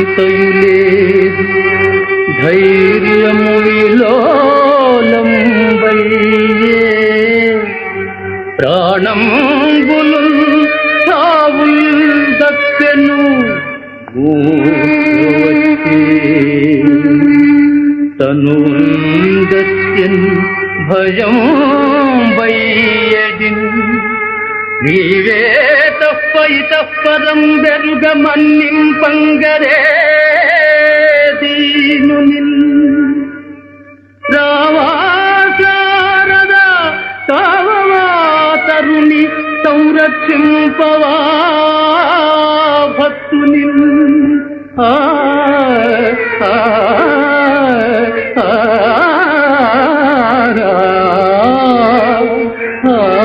లావుకింతయులేదు ధైర్యము విలోలంబయ్యే ప్రాణంబులు సావుల్ దప్పెను గూర్చవచ్చే. తనుందత్యన్ భయం వయ్యడిన్ నీవే പൈതപ്പറം വെറുക മണ്ണിൻ പങ്കരേ ദീനുനിൽ രാവാസാരദ കാവവാതരുണി സംരക്ഷിംപവാ ഭക്തുനിൽ ആ ആ ആ ആ